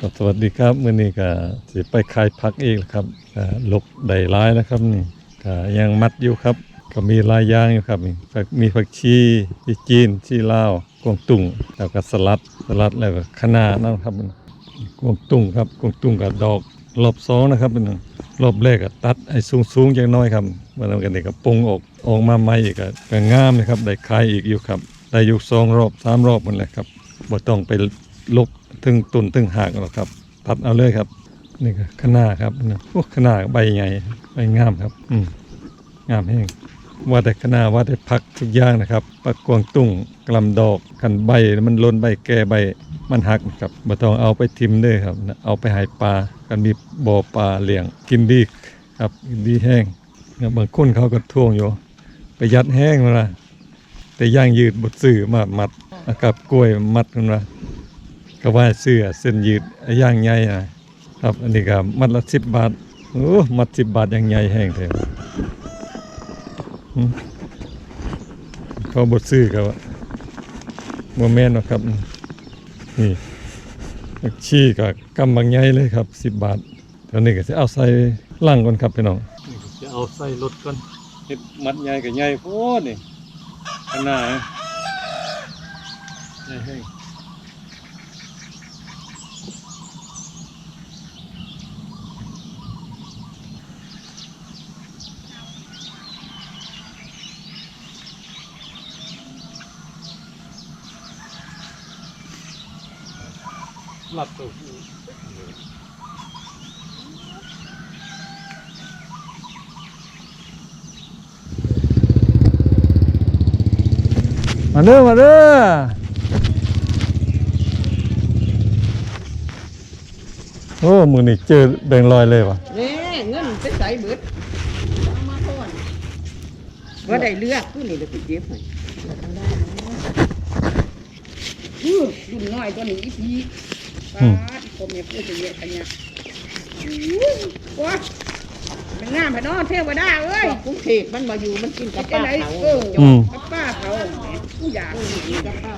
ก็สวัสดีครับมื้อนี้ก็สิไปขายผักอีกแล้วครับลบได้ายนะครับนี่ก็ยังมัดอยู่ครับ ก็มีลายยางอยู่ครับนี่ผักมีผักชีที่จีนที่ลาวกวางตุ้งแล้วก็สลัดสลัดแล้วก็คะน้านะครับกวางตุ้งครับกวางตุ้งกับดอกรอบสองนะครับเป็นรอบแรกก็ตัดให้สูงๆอย่างน้อยครับมาแล้วกันนี่ก็ปุงออกออกมาใหม่อีกก็งามนะครับได้ขายอีกอยู่ครับได้อยู่สองรอบสามรอบมันแหละครับบ่ต้องไปลก ถึงตุนถึงหากหรอกครับ ตัดเอาเลยครับ นี่ก็คะน้าครับนะโอ้คะน้าใบใหญ่ใบงามครับ อืมงามแห้งว่าแต่คะน้าว่าแต่ผักทุกอย่างนะครับผักกวงตุ้งกลำดอกกันใบมันล้นใบแก่ใบมันหักครับบ่ต้องเอาไปทิมเด้อครับนะเอาไปหายปลากันมีบ่อปลาเลี้ยงกินดีครับกินดีแห้งนะบางคนเขาก็ท่วงอยู่ไปยัดแห้งมาละแต่ย่างยืดบดซื้อมามัดอากับกล้วยมัดกันว่า ก็ว่าเสื้อเส้นยืดย่างใหญ่นะครับอันนี้ก็มัดละสิบบาทโอ้มัดสิบบาทอย่างใหญ่แห้งเถอะเขาบดซื้อก็ว่าโมเมนต์นาะครับ นี่ชี้กับกำบางใหญ่เลยครับสิบบาทตอนนี้ก็จะเอาใส่ล่างก่อนครับพี่น้องจะเอาใส่รถก่อนเฮ็ดมัดใหญ่กับใหญ่โพดนี่ข้างหน้าใช่ให้ หลับตัวมาเด้อมาเด้อโอ้มือนี่เจอแบงลอยเลยวะนี่เงินไปใส่เบิดมาก่อนว่าได้เลือกผู้นี่เลยไปเจ็บให้อื้อรุ่นน้อยตัวนี้อีพี ปาดผมเนี่ยพูดจะเยอะกันเนี่ยอื้อว้าเป็นหน้าพนอเทวดาเอ้ยกรุงเทพมันมาอยู่มันกินกับป้าเขาเอออืม กับป้าเขาแหมผู้อยากกินกับป้า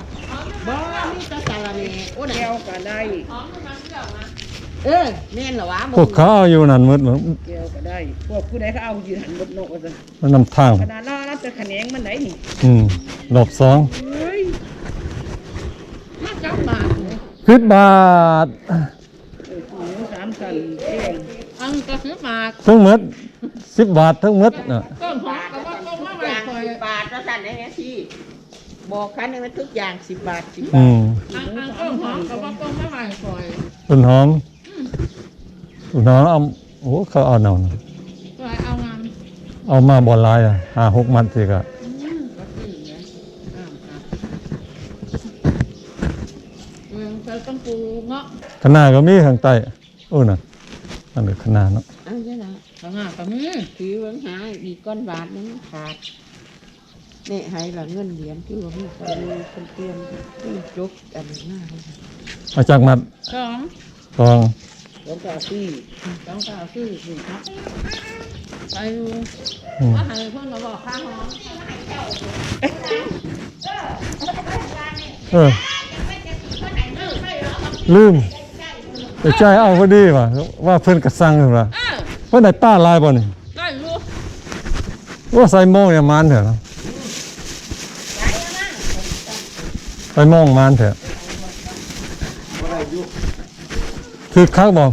บ่มีแตะสารเนโอ้แก้วก็ได้เออแม่นเหรอวะพวกเขาเอาอยู่นั่นหมืดมั้งเกี่ยวก็ได้ พวกผู้ใดเขาเอายืนหันบนโนกกันมันนำทาง ขนาดเรารับจะขะแขนงมันไหนนี่อืมรอบสองเฮ้ย มาจับบาทเนี่ย สิบบาทเออหมูสามสันเองอังก็ซื้อมาทั้งหมดสิบบาททั้งหมดน่ะต้นหอมกับว่าต้นมะทุกไม้อย่างคอยสิบบาทแล้วสั่นได้ไหมพี่บอกคันหนึงว่าทุกอย่างสิบบาทสิบบาอืทมอังอังต้นหอมกับว่าต้นมะไม้คอยต้นหอมต้นหอมเอาโอ้เขาเอาหน่อยคอยเอางานเอามาบอลลายอะห้าหกมัดสิกะ ก็ซื้อเนี่ยอ้าวครับเมืองเธอต้อ งปลูกเนาะขนาดก็มีข้างใต้โอ้น่ะอันนี้ขนาดเนาะเอาเจ้านะข้างหน้าก็มีถือเวิ้งหาอีกก้อนบาทนึงขาดนี่ให้ละเงินเหรียญคือว่ามีคนดูคนเตรียมที่จกอันหน้าให้เอาจากมัดสองทองแล้วก็ซี่สองเก้าซื้อสิครับไปดูอืมว่าให้เพื่อนมาบอกค่าหอมเออ ลืมไปใจายเอาพอดีว่ะว่าเพิ่นกระสังเหรอเออเพิ่นได้ป้าลายบ่นี่ได้รู้ว่าใส่โมงเนี่ยมันเถอะเนาะใส่โมงมันเถอะคือคักบ่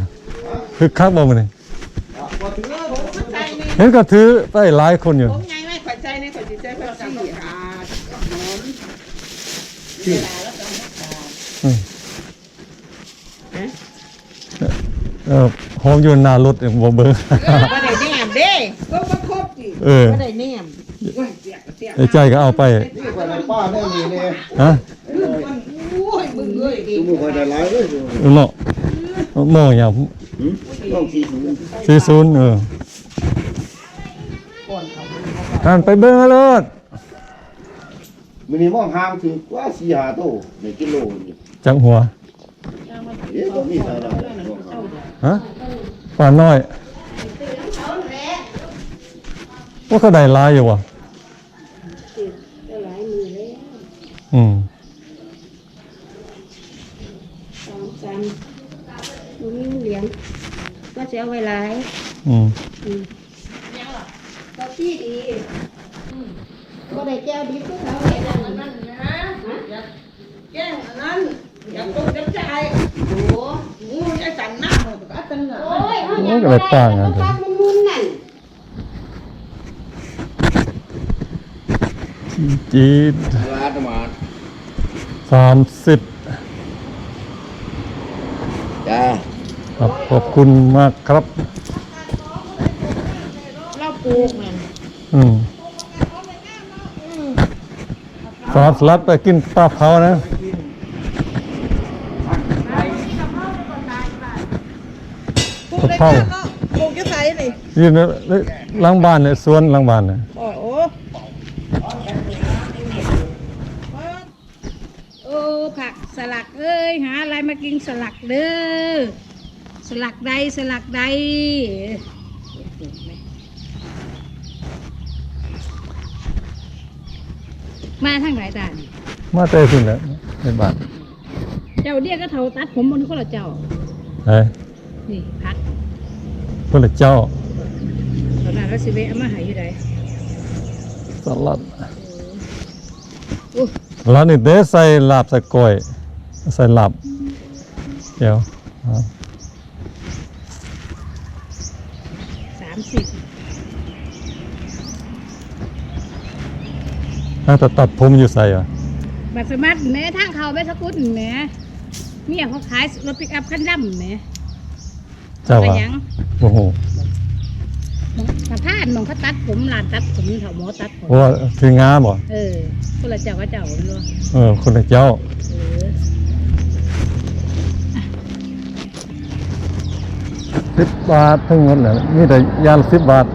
คือคักบ่มื้อนี้เห็นก็ถือไปหลายคนอยู่ผมไงไม่ข่อยใจในข่อยจิตใจข่อยซี่ขาดหนอน อืม เออหอมอยู่หน้ารถบ่เบิ่งบ่ได้แนมเด้ก็บ่ครบสิเออบ่ได้แนมโอ้ยเสียเสียไอ้ใจก็เอาไปนี่คนในป้าแน่นี่เนี่ยฮะโอ้ยมึงเอ้ยดิดูมือคนในร้ายเลยเนาะโมงอย่างต้องสี่ศูนย์40เออท่านไปเบิ่งเอาโลดมินิมอมห่างถึงกว่าสี่หาโตในกิโลนี่จังหัว เอ๊ะต้องมีเท่าไหร่ฮะปลาน้อยว่าเขาได้หลายอยู่วะอืมบ่มีเลี้ยงก็จะเอาไว้หลายอืมอืมก็ที่ดีบ่ได้แก้วดีก็เขาเห็นอันนั้นนะฮะแก้งอันนั้น อยากตกจับใจโอ้งูจะจันหน้าหมดก็ตันหน้าโอ้ยเอาอย่างบ่ได้ต้องฟักมันมุนนั่นจีดลาดมาสามสิบจ้าครับขอบคุณมากครับ เราปลูกนั่นอืมซอสลัดไปกินปลาเผานะ ปลูกได้แค่ก็ปลูกจะใส่นี่ยืนหล้างบ้านเนี่ยสวนหล้างบ้านเนี่ยโอ้โหโอ้ผักสลักเอ้ยหาอะไรมากินสลักเด้อสลักใดสลักใดมาทางไหนตามาเตะขึ้นแล้วในบ้านเจ้าเดียก็เท่าตัดผมบนคนละเจ้าเฮ้ยนี่พัก คนละเจ้าตอนนั้นเราสิเวะเอามาใหายอยู่ใดสลัดโอ้ร้านนี้เด้ใส่ลาบใส่กล้อยใส่ลาบเดี๋ยวครับสามสิบถ้าจะตัดผมอยู่ใส่เหรอบัตรสมัครแหม่ทางเขาไปสกุลแหม่เมียเขาขายรถปิกอัพคันดำแหม่ เจ้าไปวะหยังโอ้โหหมองสะพานหมองเขาตัดผมลานตัดผมแถวหมอตัดผมว่าคืองามบ่เออคนละเจ้าก็เจ้าไม่รู้เออคนละเจ้าเออสิบบาททั้งหมดเลยนี่แต่ยานสิบบาท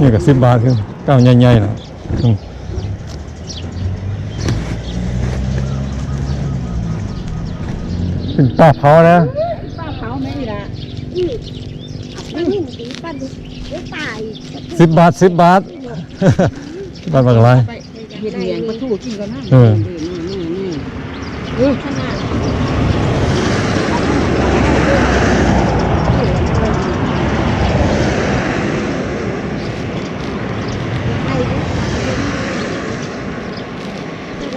นี่ก็สิบบาทคือเก้าใหญ่ๆนะอืมเป็นป้าเผานะ ป้าเผาแม่นี่ละ อืมเอาไปนี่ตีปั้นดิเดี๋ยวตาย สิบบาทสิบบาทบาทบาทอะไรไปเห็ดเลี้ยงปลาทูกินกันนะเออนี่นี่นี่เออขนาดไอ้ดิ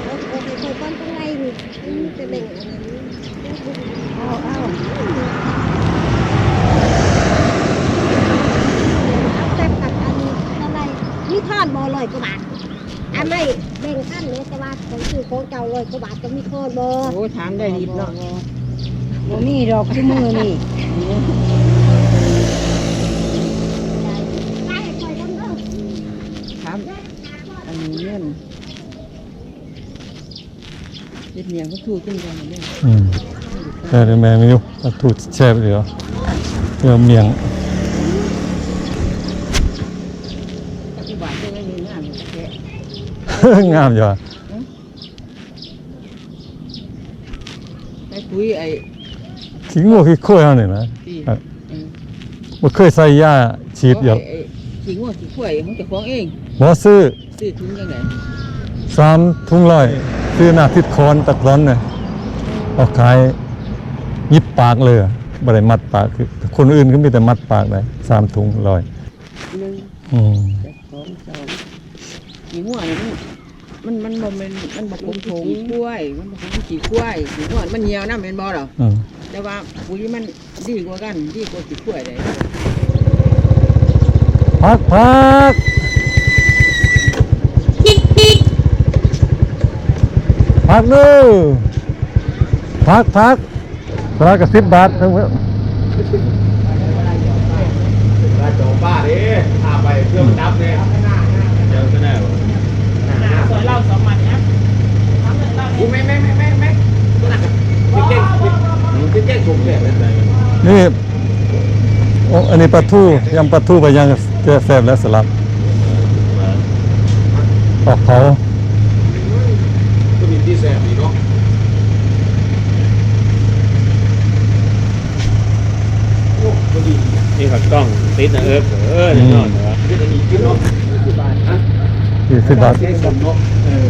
เอาเอาไปใส่ก้อนข้างในนี่อืมจะแบ่งอะไรนี่เอาเอาเอาแต่ตัดอันอะไรนี่ทอดบอลอยกว่าบาท อันไม่แบ่งขั้นเลยแต่ว่าของคือของเก่าลอยกว่าบาทก็มีทอดบอโอ้ถามได้ดีเนาะบ่มีดอกที่มือนี่ได้คอยต้องเด้อถามอันนี้เงินเห็ดเลี้ยงปลาทูกินกันเนี่ยอืมแต่เดี๋ยวแม่ไม่รู้เอาถูกแช่ไปเดี๋ยวเดี๋ยวเมียง ปัจจุบันก็ยังมีงานอยู่แค่ งามอยู่อะไอ้คุยไอ้ขี้งูขี้โค้ยเอาเนี่ยนะ ที่ครับบ่เคยใส่ยาฉีดเดียวไอ้ขี้งัวขี้ข่วยของเจ้าของเองบ่ซื้อซื้อถุงยังไงสามทุ่งร้อยซื้อหน้าทิศคอนตะกร้อนเนี่ยเอาขายยิบปากเลยอะบ่ได้มัดปากคือคนอื่นก็มีแต่มัดปากได้สามถุงร้อยหนึ่งอืม เจ็ดสองสองขี้งัวนี่มัน มันมันบ่แมันมันบ่คงถุงกล้วย มันบ่คงขี้กล้วยขี้งัวมันเหี่ยวนะแม่นบ่ดอกอืมแต่ว่าปุ๋ยมันดีกว่ากันดีกว่าขี้กล้วยได้พักพักพักดูพักพักตลาดกระสิบบาททั้งหมดลาจอป้าดิพาไปเพื่อมันดับเนี่ยเจอก็แน่ สวยเล่าสองมันเนี้ย กูไม่ไม่ไม่ไม่ไม่พี่เก่งพี่เก่งถูกเนี่ย นี่โอ้อันนี้ปลาทูยำปลาทูไปยังแก่แซ่บและสลัดออกเผาก็มีที่แสบดีเนาะนี่ขัดกล้องติดนะเอิบเออแน่นอนเหรอที่จะมีกินเนาะที่บ้านฮะสี่สิบบาทเจ๊สมเนาะ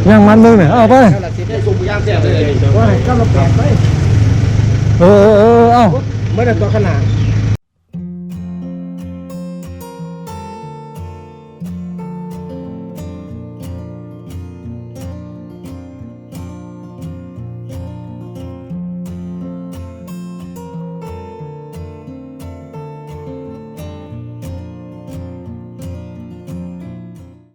ย่างมันนึงเนี่ยเอาไปเจ๊สมย่างแสบเลยว่าก็เราแปลกไปเออเออเออเอา เมื่อตัวขนาด